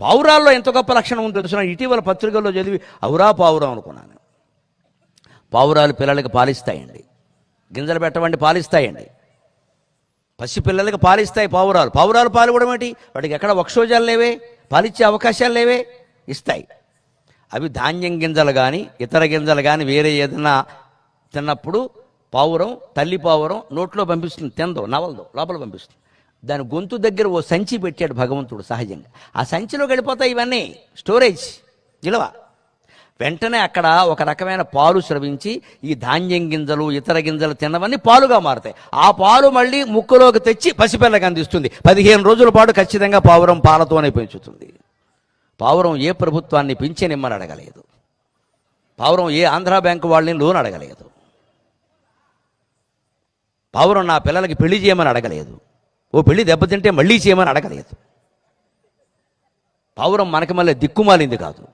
పావురాల్లో ఎంత గొప్ప లక్షణం ఉందో తెలుసు ఇటీవల పత్రికల్లో చదివి అవురా పావురం అనుకున్నాను. పావురాలు పిల్లలకి పాలిస్తాయండి. గింజలు పెట్టవండి పాలిస్తాయండి. పసి పిల్లలకి పాలిస్తాయి పావురాలు. పావురాలు పాలివ్వడం ఏంటి? వాటికి ఎక్కడ వక్షోజాలు లేవే? పాలిచ్చే అవకాశాలు లేవే? ఇస్తాయి. అవి ధాన్యం గింజలు కానీ ఇతర గింజలు కానీ వేరే ఏదైనా తిన్నప్పుడు పావురం తల్లి పావురం నోట్లో పంపిస్తుంది తిందో నవలదో లోపల పంపిస్తుంది. దాని గొంతు దగ్గర ఓ సంచి పెట్టాడు భగవంతుడు సహజంగా. ఆ సంచిలో గడిపోతాయి ఇవన్నీ. స్టోరేజ్. నిలవ. వెంటనే అక్కడ ఒక రకమైన పాలు స్రవించి ఈ ధాన్యం గింజలు ఇతర గింజలు తిన్నవన్నీ పాలుగా మారుతాయి. ఆ పాలు మళ్ళీ ముక్కులోకి తెచ్చి పసిపిల్లకి అందిస్తుంది. పదిహేను రోజుల పాటు ఖచ్చితంగా పావురం పాలతోనే పెంచుతుంది. పావురం ఏ ప్రభుత్వాన్ని పింఛనిమ్మని అడగలేదు. పావురం ఏ ఆంధ్రా బ్యాంకు వాళ్ళని లోన్ అడగలేదు. పావురం నా పిల్లలకి పెళ్ళి చేయమని అడగలేదు. ఓ పెళ్ళి దెబ్బతింటే మళ్ళీ చేయమని అడగలేదు. పౌరం మనకి మళ్ళీ దిక్కుమాలింది కాదు.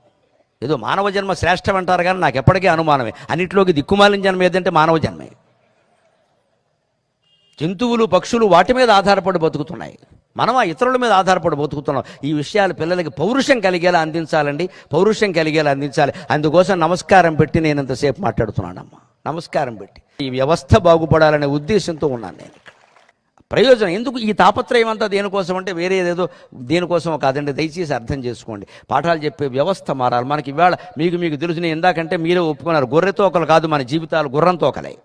ఏదో మానవ జన్మ శ్రేష్టం అంటారు కానీ నాకు ఎప్పటికీ అనుమానమే. అన్నింటిలోకి దిక్కుమాలిన జన్మ ఏదంటే మానవ జన్మే. జంతువులు పక్షులు వాటి మీద ఆధారపడి బతుకుతున్నాయి. మనం ఆ ఇతరుల మీద ఆధారపడి బతుకుతున్నాం. ఈ విషయాలు పిల్లలకి పౌరుషం కలిగేలా అందించాలండి. పౌరుషం కలిగేలా అందించాలి. అందుకోసం నమస్కారం పెట్టి నేను ఇంతసేపు మాట్లాడుతున్నానమ్మా. నమస్కారం పెట్టి. ఈ వ్యవస్థ బాగుపడాలనే ఉద్దేశంతో ఉన్నాను నేను. ప్రయోజనం. ఎందుకు ఈ తాపత్రయం అంతా దేనికోసం అంటే వేరే ఏదేదో దేనికోసం కాదండి. దయచేసి అర్థం చేసుకోండి. పాఠాలు చెప్పే వ్యవస్థ మారాలి. మనకి ఇవాళ మీకు మీకు తెలుసు నేను ఇందాకంటే మీరే ఒప్పుకున్నారు. గొర్రె తోకలు కాదు మన జీవితాలు గుర్రం తోకలే.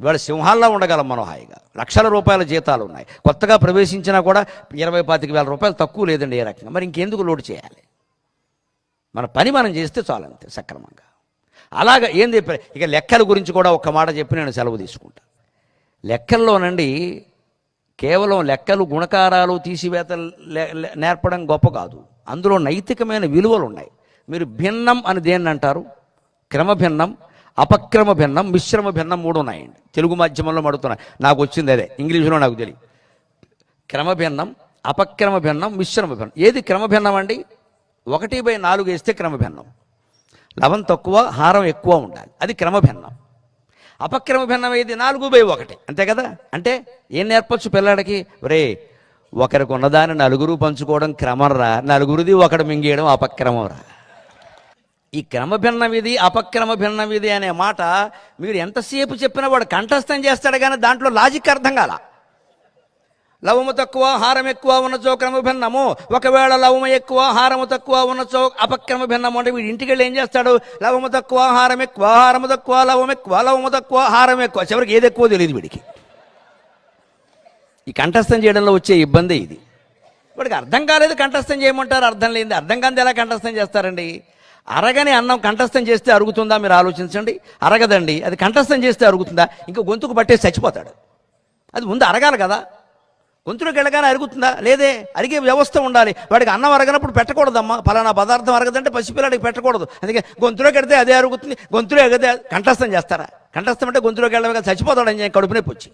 ఇవాళ సింహాల్లో ఉండగలం మనం హాయిగా. లక్షల రూపాయల జీతాలు ఉన్నాయి. కొత్తగా ప్రవేశించినా కూడా ఇరవై పాతిక వేల రూపాయలు తక్కువ లేదండి ఏ రకంగా. మరి ఇంకెందుకు లోడ్ చేయాలి? మన పని మనం చేస్తే చాలంతే అంతే సక్రమంగా. అలాగ ఏం చెప్పారు ఇక లెక్కల గురించి కూడా ఒక్క మాట చెప్పి నేను సెలవు తీసుకుంటాను. లెక్కల్లోనండి కేవలం లెక్కలు గుణకారాలు తీసివేత లే- నేర్పడం గొప్ప కాదు. అందులో నైతికమైన విలువలు ఉన్నాయి మీరు భిన్నం అని దేన్ని అంటారు? క్రమభిన్నం అపక్రమ భిన్నం మిశ్రమ భిన్నం మూడు ఉన్నాయండి. తెలుగు మాధ్యమంలో అడుగుతున్నాయి నాకు వచ్చింది అదే. ఇంగ్లీషులో నాకు తెలియదు క్రమభిన్నం అపక్రమ భిన్నం మిశ్రమ భిన్నం. ఏది క్రమభిన్నం అండి ఒకటి బై నాలుగు వేస్తే క్రమభిన్నం లవం తక్కువ హారం ఎక్కువ ఉండాలి. అది క్రమభిన్నం అపక్రమ భిన్నమైంది నాలుగు బై ఒకటి. అంతే కదా? అంటే ఏం నేర్పచ్చు పిల్లాడికి? రే ఒకరికి ఉన్నదాన్ని నలుగురు పంచుకోవడం క్రమంరా నలుగురిది ఒకడు మింగేయడం అపక్రమం రా. ఈ క్రమ భిన్న విధి అపక్రమ భిన్నం విధి అనే మాట మీరు ఎంతసేపు చెప్పినా వాడు కంఠస్థం చేస్తాడు కానీ దాంట్లో లాజిక్ అర్థం కాలా. లవము తక్కువ హారం ఎక్కువ ఉన్నచో క్రమ భిన్నము. ఒకవేళ లవము ఎక్కువ హారము తక్కువ ఉన్నచో అపక్రమ భిన్నము అంటే వీడి ఇంటికి వెళ్ళి ఏం చేస్తాడు? లవము తక్కువ హారం ఎక్కువ హారము తక్కువ లవం ఎక్కువ లవము తక్కువ హారం ఎక్కువ. చివరికి ఏది ఎక్కువ తెలియదు వీడికి. ఈ కంఠస్థం చేయడంలో వచ్చే ఇబ్బంది ఇది. వాడికి అర్థం కాలేదు కంఠస్థం చేయమంటారు అర్థం లేనిది. అర్థం కాదు ఎలా కంఠస్థం చేస్తారండి? అరగని అన్నం కంఠస్థం చేస్తే అరుగుతుందా మీరు ఆలోచించండి. అరగదండి. అది కంఠస్థం చేస్తే అరుగుతుందా? ఇంకా గొంతుకు పట్టేసి చచ్చిపోతాడు. అది ముందు అరగాలి కదా. గొంతులోకి వెళ్ళగానే అరుగుతుందా? లేదే అరిగే వ్యవస్థ ఉండాలి. వాడికి అన్నం అరగనప్పుడు పెట్టకూడదమ్మా. ఫలానా పదార్థం అరగదంటే పసిపిల్లడికి పెట్టకూడదు. అందుకే గొంతులోకి వెడితే అదే అరుగుతుంది గొంతులో ఎగితే కంఠస్థం చేస్తారా? కంఠస్థం అంటే గొంతులోకి వెళ్ళగా చచ్చిపోతాడని కడుపు నొప్పి వచ్చి